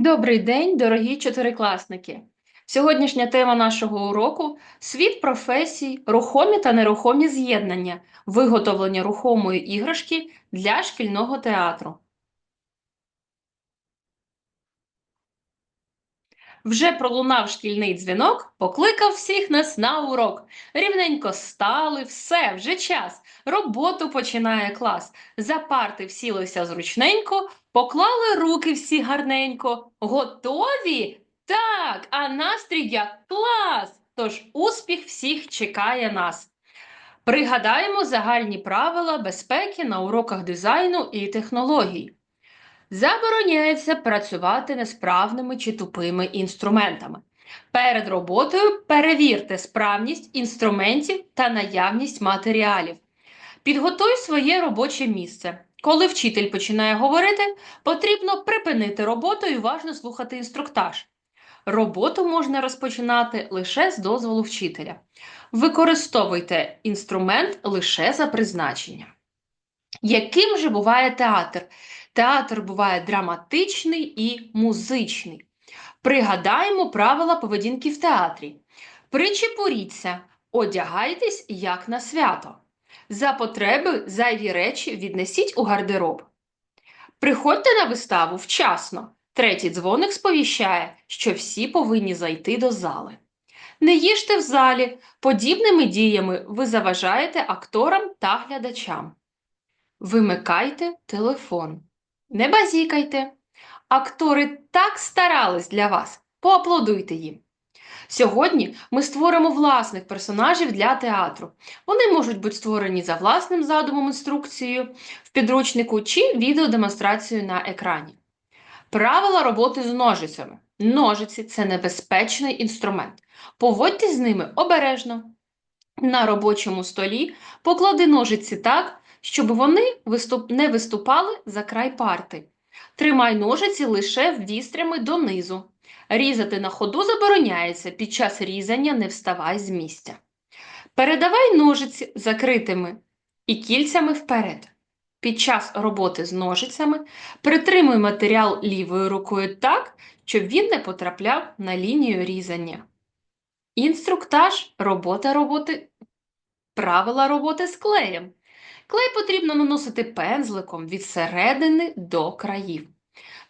Добрий день, дорогі чотирикласники! Сьогоднішня тема нашого уроку світ професій, рухомі та нерухомі з'єднання, виготовлення рухомої іграшки для шкільного театру. Вже пролунав шкільний дзвінок, покликав всіх нас на урок. Рівненько стали, все, вже час. Роботу починає клас. За парти всілися зручненько, поклали руки всі гарненько. Готові? Так, а настрій як клас! Тож успіх всіх чекає нас. Пригадаємо загальні правила безпеки на уроках дизайну і технологій. Забороняється працювати несправними чи тупими інструментами. Перед роботою перевірте справність інструментів та наявність матеріалів. Підготуй своє робоче місце. Коли вчитель починає говорити, потрібно припинити роботу і уважно слухати інструктаж. Роботу можна розпочинати лише з дозволу вчителя. Використовуйте інструмент лише за призначенням. Яким же буває театр? Театр буває драматичний і музичний. Пригадаємо правила поведінки в театрі. Причепуріться, одягайтесь як на свято. За потреби зайві речі віднесіть у гардероб. Приходьте на виставу вчасно. Третій дзвоник сповіщає, що всі повинні зайти до зали. Не їжте в залі, подібними діями ви заважаєте акторам та глядачам. Вимикайте телефон. Не базікайте. Актори так старались для вас. Поаплодуйте їм. Сьогодні ми створимо власних персонажів для театру. Вони можуть бути створені за власним задумом інструкцією в підручнику чи відеодемонстрацією на екрані. Правила роботи з ножицями. Ножиці це небезпечний інструмент. Поводьтесь з ними обережно. На робочому столі поклади ножиці так, щоб вони виступ... не виступали за край парти. Тримай ножиці лише вістрями донизу. Різати на ходу забороняється, під час різання не вставай з місця. Передавай ножиці закритими і кільцями вперед. Під час роботи з ножицями притримуй матеріал лівою рукою так, щоб він не потрапляв на лінію різання. Інструктаж робота роботи, правила роботи з клеєм. Клей потрібно наносити пензликом від середини до країв.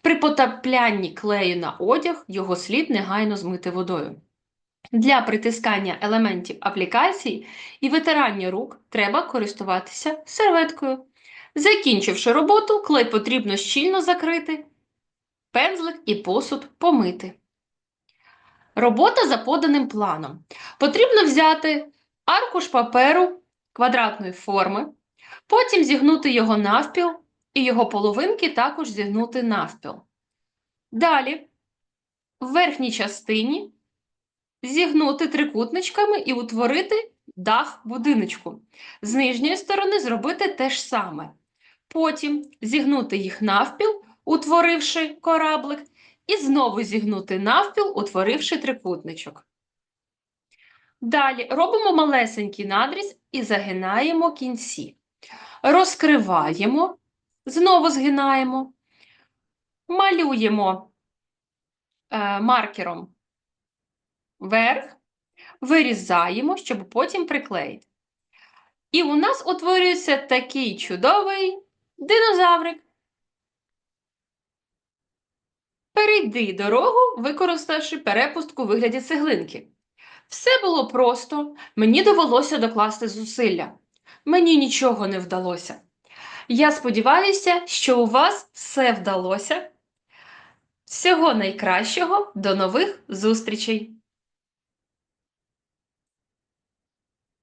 При потраплянні клею на одяг його слід негайно змити водою. Для притискання елементів аплікації і витирання рук треба користуватися серветкою. Закінчивши роботу, клей потрібно щільно закрити, пензлик і посуд помити. Робота за поданим планом. Потрібно взяти аркуш паперу квадратної форми, потім зігнути його навпіл і його половинки також зігнути навпіл. Далі, в верхній частині зігнути трикутничками і утворити дах будиночку. З нижньої сторони зробити те ж саме. Потім зігнути їх навпіл, утворивши кораблик, і знову зігнути навпіл, утворивши трикутничок. Далі робимо малесенький надріз і загинаємо кінці. Розкриваємо, знову згинаємо, малюємо е, маркером вверх, вирізаємо, щоб потім приклеїти. І у нас утворюється такий чудовий динозаврик. Перейди дорогу, використавши перепустку у вигляді цеглинки. Все було просто, мені довелося докласти зусилля. Мені нічого не вдалося. Я сподіваюся, що у вас все вдалося. Всього найкращого, до нових зустрічей!